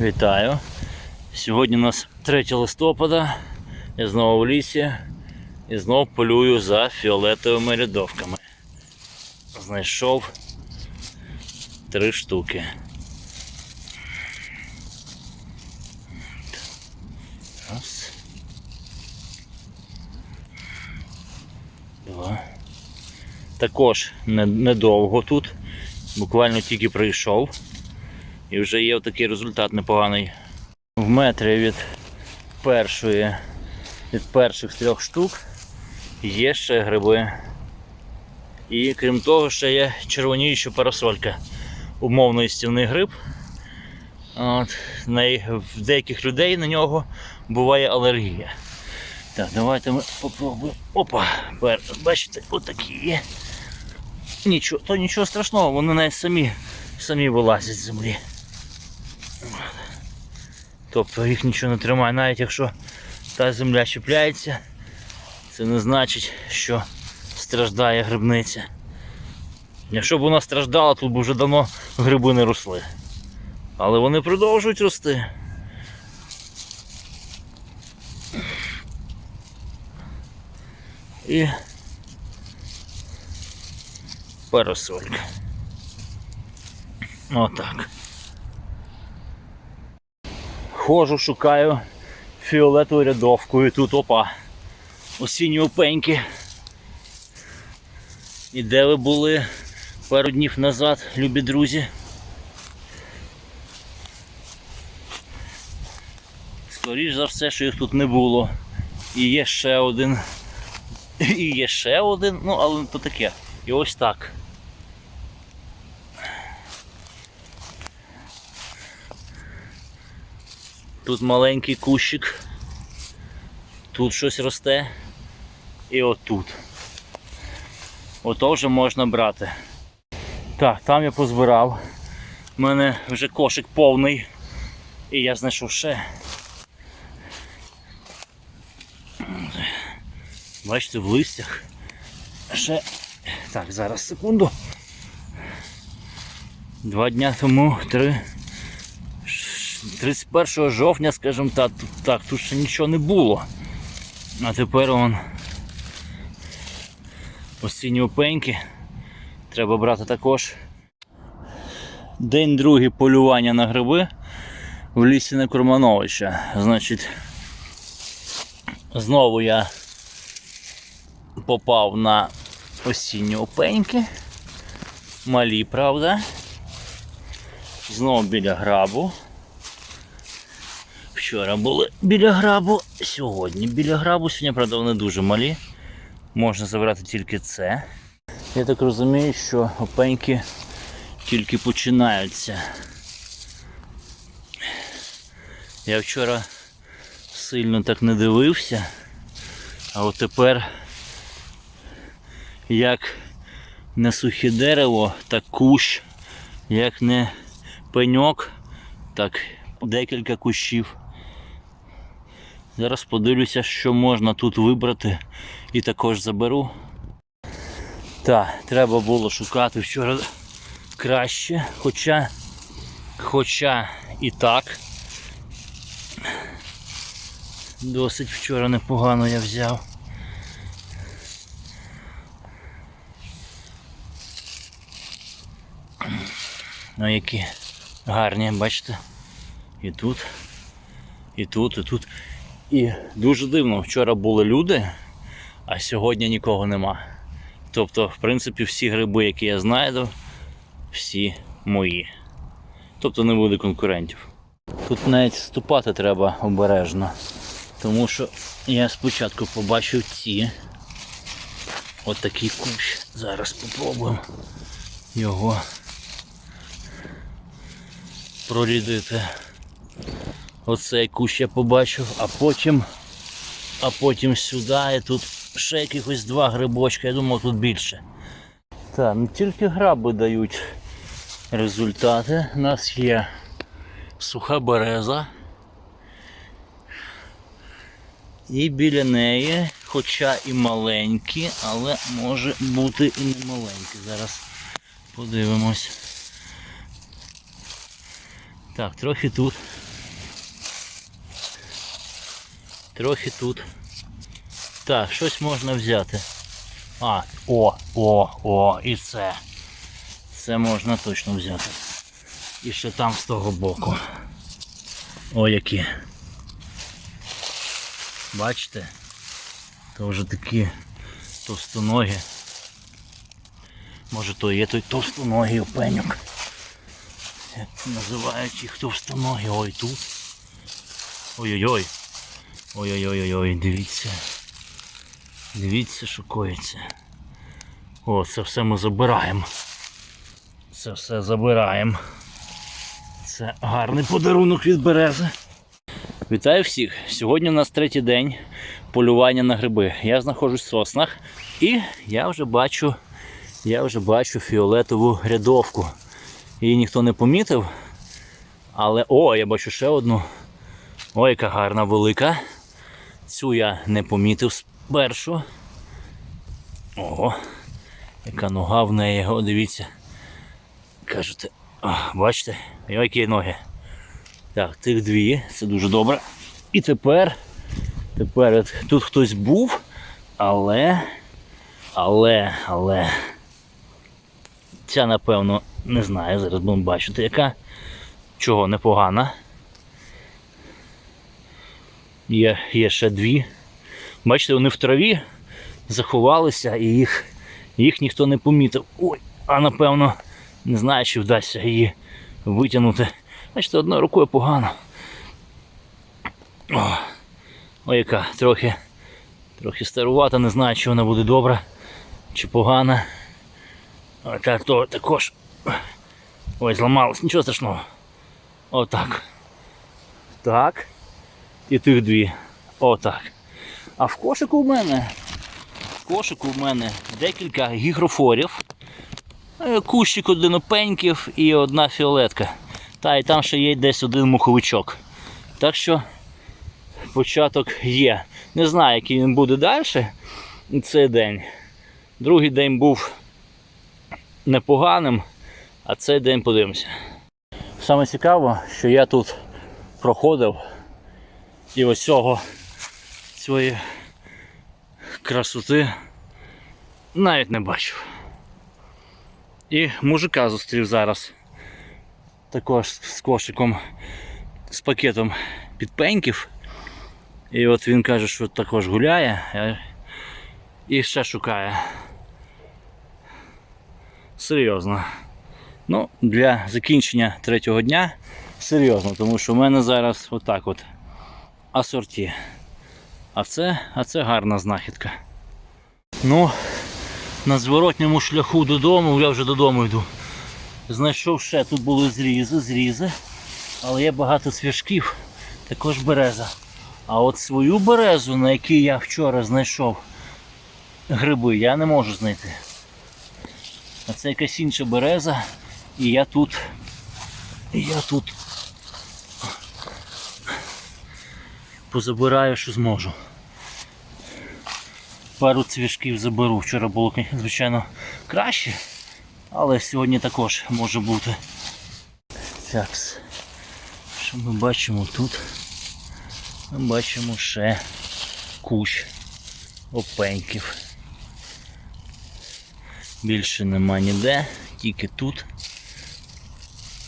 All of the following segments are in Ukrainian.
Вітаю. Сьогодні у нас 3 листопада. Я знову в лісі і знову полюю за фіолетовими рядовками. Знайшов три штуки. Раз. Два. Також недовго тут. Буквально тільки прийшов. І вже є такий результат непоганий. В метрі від першої, від перших трьох штук є ще гриби. І крім того, ще є червоніюча парасолька. Умовно стівний гриб. От, в деяких людей на нього буває алергія. Так, давайте ми попробуємо. Опа! Бачите, отакі є. Нічого, то нічого страшного, вони навіть самі, самі вилазять з землі. Тобто їх нічого не тримає, навіть якщо та земля чіпляється, це не значить, що страждає грибниця. Якщо б вона страждала, тут б вже давно гриби не росли. Але вони продовжують рости. І парасолька. Отак. Ходжу, шукаю фіолетову рядовку і тут опа. Осінні опеньки. І де ви були пару днів назад, любі друзі? Скоріш за все, що їх тут не було. І є ще один. І є ще один, ну але то таке. І ось так. Тут маленький кущик, тут щось росте і отут. Ото вже можна брати. Так, там я позбирав. У мене вже кошик повний. І я знайшов ще. Бачите, в листях. Ще. Так, зараз секунду. Два дня тому, три. 31 жовтня, скажімо так, тут, так, тут ще нічого не було. А тепер он осінні опеньки. Треба брати також. День другий полювання на гриби в лісі Некурмановича. Значить, знову я попав на осінні опеньки. Малі, правда? Знову біля грабу. Вчора були біля грабу, сьогодні біля грабу, сьогодні, правда, вони дуже малі. Можна забрати тільки це. Я так розумію, що опеньки тільки починаються. Я вчора сильно так не дивився, а от тепер як не сухе дерево, так кущ, як не пеньок, так декілька кущів. Зараз подивлюся, що можна тут вибрати і також заберу. Так, треба було шукати вчора краще, хоча, хоча і так. Досить вчора непогано я взяв. Ну які гарні, бачите? І тут, і тут, і тут. І дуже дивно, вчора були люди, а сьогодні нікого нема. Тобто, в принципі, всі гриби, які я знайду, всі мої. Тобто не буде конкурентів. Тут навіть ступати треба обережно. Тому що я спочатку побачив ці. От такий кущ. Зараз попробуємо його прорідити. Оцей кущ я побачив, а потім, а потім сюди і тут ще якихось два грибочка, я думав тут більше. Так, не тільки граби дають результати. У нас є суха береза. І біля неї, хоча і маленькі, але може бути і не маленькі. Зараз подивимось. Так, трохи тут Трохи тут. Так, щось можна взяти. А, о, о, о, і це. Це можна точно взяти. І ще там з того боку. О, які. Бачите? То вже такі товстоногі. Може то є той товстоногий опеньок. Як називають їх товстоногі. Ой тут. Ой-ой-ой. Ой-ой-ой-ой, дивіться. Дивіться, що коїться. О, це все ми забираємо. Це все забираємо. Це гарний подарунок від берези. Вітаю всіх! Сьогодні у нас третій день полювання на гриби. Я знаходжусь в соснах і я вже бачу, я вже бачу фіолетову рядовку. Її ніхто не помітив. Але о, я бачу ще одну. Ой, яка гарна велика. Цю я не помітив спершу. Ого, яка нога в неї, о, дивіться. Кажете, а, бачите, Ой, які ноги. Так, тих дві, це дуже добре. І тепер, тепер тут хтось був, але, але, але. Ця, напевно, не знаю, зараз будемо бачити, яка. Чого непогана. Є, є ще дві. Бачите, вони в траві заховалися і їх, їх ніхто не помітив. Ой, а напевно, не знаю, чи вдасться її витягнути. Бачите, одною рукою погано. О, ой, яка трохи, трохи старувата, не знаю, чи вона буде добра, чи погана. А так то також. Ой, зламалась, нічого страшного. Отак. Так. І тих дві. Отак. А в кошику в мене. В кошику в мене декілька гігрофорів, е, кущик одинопеньків і одна фіолетка. Та і там ще є десь один муховичок. Так що початок є. Не знаю, який він буде далі цей день. Другий день був непоганим, а цей день подивимося. Саме цікаво, що я тут проходив і ось цього цієї красоти навіть не бачив. І мужика зустрів зараз також з кошиком, з пакетом підпеньків. І от він каже, що також гуляє е, і ще шукає. Серйозно. Ну, для закінчення третього дня серйозно, тому що в мене зараз отак от асорті. А це, а це гарна знахідка. Ну, на зворотньому шляху додому, я вже додому йду. Знайшов ще, тут були зрізи, зрізи, але є багато свяжків, також береза. А от свою березу, на якій я вчора знайшов гриби, я не можу знайти. А це якась інша береза, і я тут, і я тут позабираю, що зможу. Пару цвяшків заберу. Вчора було, звичайно, краще, але сьогодні також може бути. Так, що ми бачимо тут? Ми бачимо ще кущ опеньків. Більше нема ніде, тільки тут.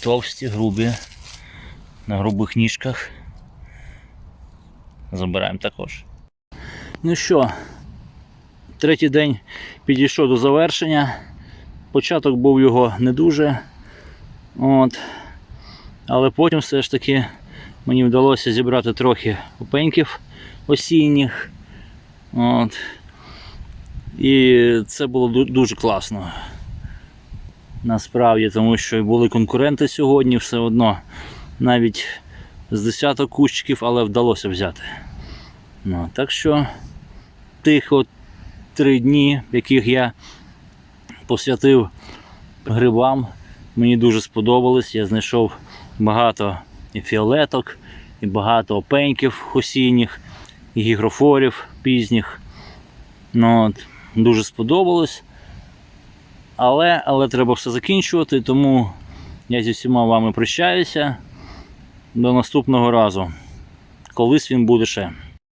Товсті, грубі, на грубих ніжках. Забираємо також. Ну що, третій день підійшов до завершення. Початок був його не дуже. От. Але потім все ж таки мені вдалося зібрати трохи опеньків осінніх. От. І це було дуже класно. Насправді, тому що були конкуренти сьогодні, все одно навіть з десяток кущиків, але вдалося взяти. Ну, так що тих от три дні, яких я посвятив грибам, мені дуже сподобались. Я знайшов багато і фіолеток, і багато опеньків осінніх, і гігрофорів пізніх. Ну, от, дуже сподобалось. Але, але треба все закінчувати, тому я зі всіма вами прощаюся. До наступного разу. Колись він буде ще.